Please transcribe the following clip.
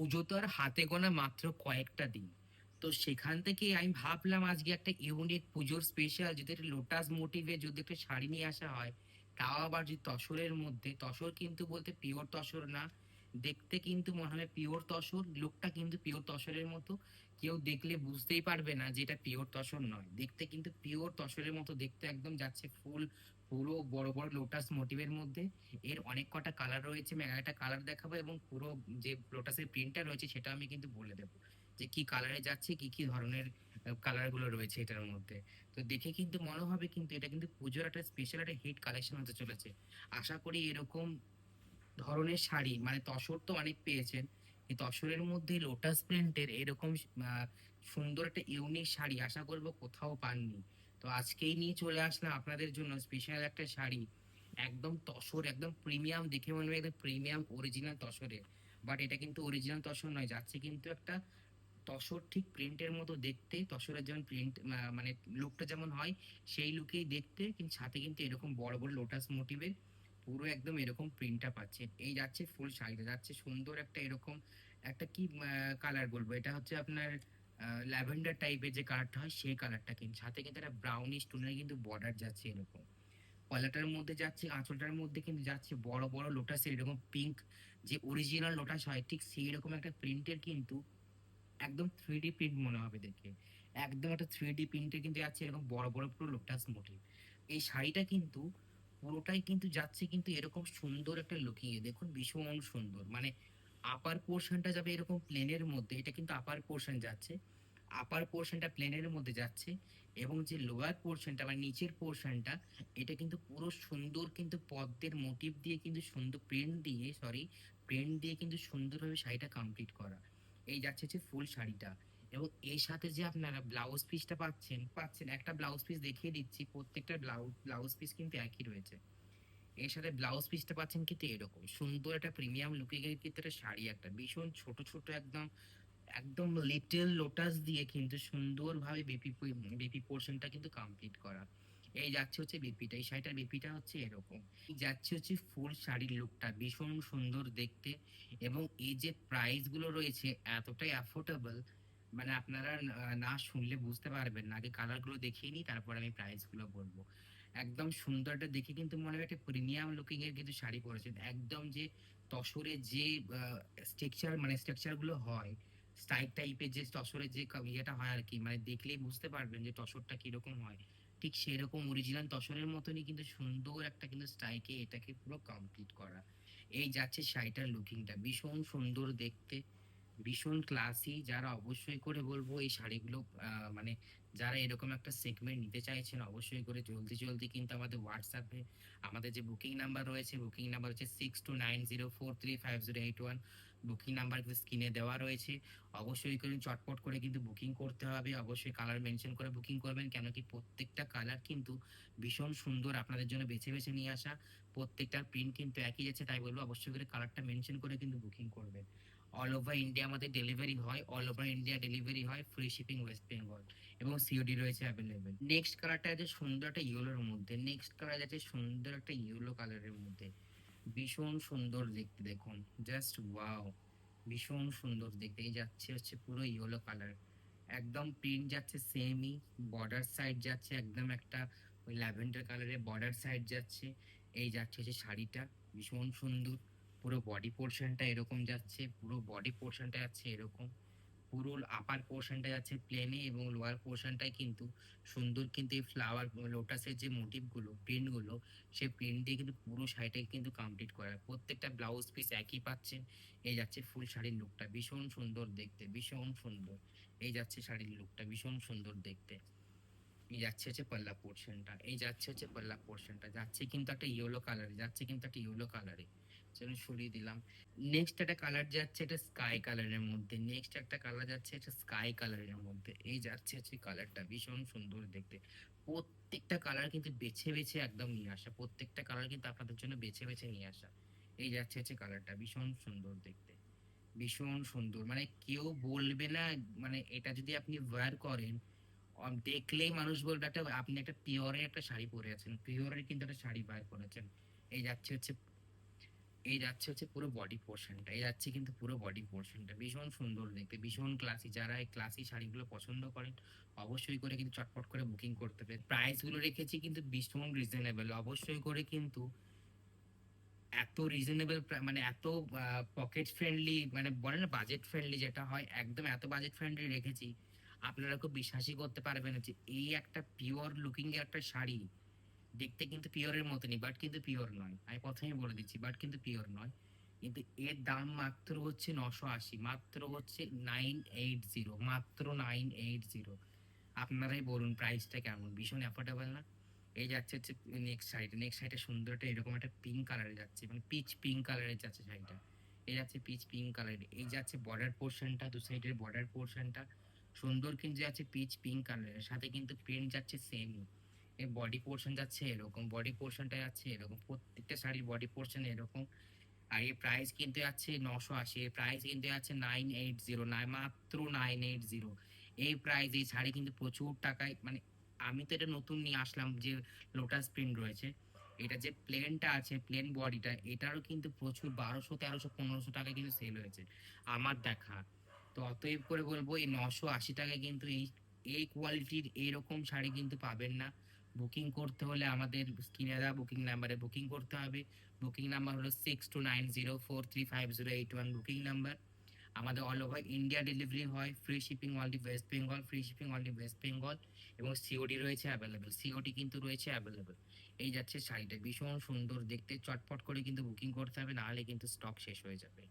পুজো তো আর হাতে গোনা মাত্র কয়েকটা দিন। তো সেখান থেকে আমি ভাবলাম আজকে একটা ইউনিক পুজোর স্পেশাল যদি একটা লোটাস মোটিভে যদি একটা শাড়ি নিয়ে আসা হয়, তাও আবার যদি তসরের মধ্যে। তসর কিন্তু বলতে পিওর তসর না। দেখতে কিন্তু মনে হবে পিওর তসর লোকটা কিন্তু পিওর তসরের মতো। কেউ দেখলে বুঝতেই পারবে না যে এটা পিওর তসর নয়। দেখতে কিন্তু পিওর তসরের মতো, দেখতে একদম যাচ্ছে ফুল পুরো বড় বড় লোটাস মোটিভের মধ্যে। এর অনেক কটা কালার রয়েছে, আমি একটা কালার দেখাবো এবং পুরো যে লোটাসের প্রিন্টটা রয়েছে সেটা আমি কিন্তু বলে দেবো। যে কি কালারে যাচ্ছে, কি কি ধরনের কালারগুলো রয়েছে এটার মধ্যে। তো দেখে কিন্তু মনে হবে কিন্তু এটা কিন্তু পুজোর একটা স্পেশাল একটা হিট কালেকশন হতে চলেছে। আশা করি এরকম ধরনের শাড়ি মানে তসর তো অনেক পেয়েছেন, এই তসরের মধ্যে লোটাস প্রিন্টের এরকম সুন্দর একটা ইউনিক শাড়ি আশা করব কোথাও পাননি। তো আজকেই নিয়ে চলে আসলাম আপনাদের জন্য স্পেশাল একটা শাড়ি। একদম তসর, একদম প্রিমিয়াম দেখে মনে হবে একদম প্রিমিয়াম অরিজিনাল তসরের। বাট এটা কিন্তু অরিজিনাল তসর নয়, যাচ্ছে কিন্তু একটা তসর ঠিক প্রিন্টের মতো দেখতে, তসরের যেমন প্রিন্ট মানে লুকটা যেমন হয়, সেই লুকেই দেখতে, কিন্তু সাথে কিন্তু এরকম বড় বড় লোটাস মোটিভের পুরো একদম এরকম প্রিন্টটা পাচ্ছে। এই যাচ্ছে ফুল শাড়িটা, যাচ্ছে সুন্দর একটা এরকম একটা কি কালার বলব? এটা হচ্ছে আপনার ল্যাভেন্ডার টাইপের যে কালারটা হয়, সেই কালারটা কিন্তু সাথে কিন্তু একটা ব্রাউনিশ টোনের কিন্তু বর্ডার যাচ্ছে এরকম। পলাটার মধ্যে যাচ্ছে, আঁচলটার মধ্যে কিন্তু যাচ্ছে বড় বড় লোটাসের এরকম পিঙ্ক যে অরিজিনাল লোটাস হয়, ঠিক সেই রকম একটা প্রিন্টের কিন্তু একদম থ্রি ডি প্রিন্ট মনে হবে দেখে। একদম একটা থ্রি ডি প্রিন্টের কিন্তু যাচ্ছে এরকম বড় বড় পুরো লোটাস মোটিভ এই শাড়িটা কিন্তু পুরোটাই কিন্তু যাচ্ছে কিন্তু এরকম সুন্দর একটা লুকিয়ে দেখুন ভীষণ সুন্দর। মানে আপার পোর্শনটা যাবে এরকম প্লেনের মধ্যে, এটা কিন্তু আপার পোর্শন যাচ্ছে। আপার পোর্শনটা প্লেনের মধ্যে যাচ্ছে এবং যে লোয়ার পোর্শনটা বা নিচের পোর্শনটা এটা কিন্তু পুরো সুন্দর কিন্তু পদ্মের মোটিভ দিয়ে কিন্তু সুন্দর প্রিন্ট দিয়ে সরি প্রিন্ট দিয়ে কিন্তু সুন্দরভাবে শাড়িটা কমপ্লিট করা। এই যাচ্ছে হচ্ছে ফুল শাড়িটা। এবং এর সাথে যে আপনারা ব্লাউজ পিসটা পাচ্ছেন পাচ্ছেন, একটা ব্লাউজ পিস দেখিয়ে দিচ্ছি, প্রত্যেকটা ব্লাউজ ব্লাউজ পিস কিন্তু একই রয়েছে। এর সাথে ব্লাউজ পিসটা পাচ্ছেন কিন্তু এরকম। সুন্দর একটা প্রিমিয়াম লুকিং এর একটা শাড়ি একটা, ভীষণ ছোট ছোট একদম একদম লিটল লোটাস দিয়ে কিন্তু সুন্দরভাবে বিপি বিপি পোর্শনটা কিন্তু কমপ্লিট করা। এই যাচ্ছে হচ্ছে বিপিটা এই শাড়িটার বিপিটা হচ্ছে এরকম। যাচ্ছে হচ্ছে ফুল শাড়ির লুকটা ভীষণ সুন্দর দেখতে। এবং এই যে প্রাইসগুলো রয়েছে, এতটাই অ্যাফোর্ডেবল মানে আপনারা না শুনলে বুঝতে পারবেন না। আগে কালারগুলো দেখিয়ে নিই, তারপর আমি প্রাইসগুলো বলব। একদম সুন্দরটা দেখে কিন্তু মনে হয় একটা প্রিমিয়াম লুকিং এর কিন্তু শাড়ি পরেছেন একদম যে তসরে যে স্ট্রাকচার মানে স্ট্রাকচারগুলো হয় স্টাইল টাইপের যে তসরের যে ইয়েটা হয় আর কি মানে দেখলেই বুঝতে পারবেন যে তসরটা কীরকম হয়। ঠিক সেরকম অরিজিনাল তসরের মতনই কিন্তু সুন্দর একটা কিন্তু স্টাইকে এটাকে পুরো কমপ্লিট করা। এই যাচ্ছে শাড়িটার লুকিংটা ভীষণ সুন্দর দেখতে। ভীষণ ক্লাসি যারা অবশ্যই করে বলব এই শাড়িগুলো মানে যারা এরকম একটা সেগমেন্ট নিতে চাইছেন অবশ্যই করে জলদি জলদি কিন্তু আমাদের হোয়াটসঅ্যাপে আমাদের যে বুকিং নাম্বার রয়েছে বুকিং নাম্বার হচ্ছে six two nine zero four three five zero eight one booking number কিন্তু স্ক্রিনে দেওয়া রয়েছে। অবশ্যই করে চটপট করে কিন্তু বুকিং করতে হবে, অবশ্যই কালার মেনশন করে বুকিং করবেন কেন কি প্রত্যেকটা কালার কিন্তু ভীষণ সুন্দর আপনাদের জন্য বেছে বেছে নিয়ে আসা। প্রত্যেকটার প্রিন্ট কিন্তু একই যাচ্ছে তাই বলব অবশ্যই করে কালারটা মেনশন করে কিন্তু বুকিং করবেন। অল ওভার ইন্ডিয়া আমাদের ডেলিভারি হয় অল ওভার ইন্ডিয়া ডেলিভারি হয় ফ্রি শিপিং ওয়েস্ট বেঙ্গল এবং সিওডি রয়েছে অ্যাভেলেবেল নেক্সট কালারটা আছে সুন্দর একটা ইয়েলোর মধ্যে। নেক্সট কালার আছে সুন্দর একটা ইয়েলো কালারের মধ্যে। ভীষণ সুন্দর দেখতে দেখুন। জাস্ট ওয়াও ভীষণ সুন্দর দেখতে। এই যাচ্ছে হচ্ছে পুরো ইয়েলো কালার একদম প্রিন্ট যাচ্ছে সেমই বর্ডার সাইড যাচ্ছে একদম একটা ওই ল্যাভেন্ডার কালারের বর্ডার সাইড যাচ্ছে। এই যাচ্ছে হচ্ছে শাড়িটা। ভীষণ সুন্দর। পুরো বডি পোর্শনটা এরকম যাচ্ছে, পুরো বডি পোর্শনটা যাচ্ছে এরকম। পুরো আপার পোর্শনটা যাচ্ছে প্লেনে এবং লোয়ার পোর্শনটাই কিন্তু সুন্দর কিন্তু এই ফ্লাওয়ার লোটাসের যে মোটিভগুলো প্রিন্টগুলো সেই প্রিন্ট দিয়ে কিন্তু পুরো শাড়িটাকে কিন্তু কমপ্লিট করা। প্রত্যেকটা ব্লাউজ পিস একই পাচ্ছেন, এই যাচ্ছে ফুল শাড়ির লুকটা ভীষণ সুন্দর দেখতে, ভীষণ সুন্দর। এই যাচ্ছে শাড়ির লুকটা ভীষণ সুন্দর দেখতে। এই যাচ্ছে হচ্ছে পাল্লা পোর্শনটা এই যাচ্ছে হচ্ছে পাল্লা পোর্শনটা যাচ্ছে কিন্তু একটা ইয়েলো কালারে যাচ্ছে কিন্তু একটা ইয়েলো কালারে চলুন সরিয়ে দিলাম। নেক্সট একটা কালার যাচ্ছে, এটা স্কাই কালারের মধ্যে। নেক্সট একটা কালার যাচ্ছে, এটা স্কাই কালারের মধ্যে। এই যাচ্ছে হচ্ছে কালারটা ভীষণ সুন্দর দেখতে। প্রত্যেকটা কালার কিন্তু বেছে বেছে একদম নিয়ে আসা। প্রত্যেকটা কালার কিন্তু আপনাদের জন্য বেছে বেছে নিয়ে আসা। এই যাচ্ছে হচ্ছে কালারটা ভীষণ সুন্দর দেখতে। ভীষণ সুন্দর। মানে কেউ বলবে না মানে এটা যদি আপনি ওয়্যার করেন দেখলেই মানুষ বলবে, একটা, আপনি একটা পিওরের একটা শাড়ি পরে আছেন। পিওরের কিন্তু একটা শাড়ি বার করেছেন। এই যাচ্ছে হচ্ছে এই যাচ্ছে হচ্ছে পুরো বডি পোর্শনটা এই যাচ্ছে কিন্তু পুরো বডি পোর্শনটা ভীষণ সুন্দর দেখতে, ভীষণ ক্লাসি যারা এই ক্লাসি শাড়িগুলো পছন্দ করেন, অবশ্যই করে কিন্তু চটপট করে বুকিং করতে হবে প্রাইসগুলো রেখেছি কিন্তু ভীষণ রিজনেবল অবশ্যই করে কিন্তু এত রিজনেবল মানে এত পকেট ফ্রেন্ডলি মানে বলে না বাজেট ফ্রেন্ডলি যেটা হয়, একদম এত বাজেট ফ্রেন্ডলি রেখেছি, আপনারা খুব বিশ্বাসই করতে পারবেন যে এই একটা পিওর লুকিং একটা শাড়ি দেখতে কিন্তু পিওরের মতনই বাট কিন্তু পিওর নয়। আমি প্রথমেই বলে দিচ্ছি বাট কিন্তু পিওর নয়। কিন্তু এর দাম মাত্র হচ্ছে নশো আশি, মাত্র হচ্ছে নাইন এইট জিরো, মাত্র নাইন এইট জিরো। আপনারাই বলুন প্রাইসটা কেমন। ভীষণ অ্যাফোর্ডেবল না? এই যাচ্ছে হচ্ছে নেক্সট সাইড নেক্সট সাইডে সুন্দরটা এরকম একটা পিঙ্ক কালারে যাচ্ছে মানে পিচ পিঙ্ক কালারের যাচ্ছে শাড়িটা। এই যাচ্ছে পিচ পিঙ্ক কালারের এই যাচ্ছে বর্ডার পোর্শনটা দু সাইডের বর্ডার পোর্শনটা সুন্দর কিন্তু যাচ্ছে পিচ পিঙ্ক কালারের সাথে কিন্তু প্রিন্ট যাচ্ছে সেমই বডি পোর্শন যাচ্ছে এরকম বডি পোর্শনটা যাচ্ছে এরকম, প্রত্যেকটা শাড়ির বডি পোর্শন এরকম। আর এই প্রাইস কিন্তু যাচ্ছে নশো আশি, এর প্রাইস কিন্তু যাচ্ছে নাইন এইট জিরো নয় মাত্র নাইন এইট জিরো এই প্রাইস এই শাড়ি কিন্তু প্রচুর টাকায় মানে আমি তো এটা নতুন নিয়ে আসলাম যে লোটাস প্রিন্ট রয়েছে। এটা যে প্লেনটা আছে প্লেন বডিটা এটারও কিন্তু প্রচুর বারোশো, তেরোশো, পনেরোশো টাকা কিন্তু সেল হয়েছে, আমার দেখা। তো অতএব করে বলব, এই নশো আশি টাকায় কিন্তু এই এই কোয়ালিটির এইরকম শাড়ি কিন্তু পাবেন না। বুকিং করতে হলে আমাদের স্ক্রিনে বুকিং নাম্বারে বুকিং করতে হবে। বুকিং নাম্বার হলো six two nine zero four three five zero eight one booking number আমাদের অল ওভার ইন্ডিয়া ডেলিভারি হয়। Free shipping the West Bengal free shipping the West Bengal এবং সিওডি রয়েছে available COD কিন্তু রয়েছে available এই যাচ্ছে শাড়িটা। ভীষণ সুন্দর। দেখতে চটপট করে কিন্তু বুকিং করতে হবে, নাহলে কিন্তু স্টক শেষ হয়ে যাবে।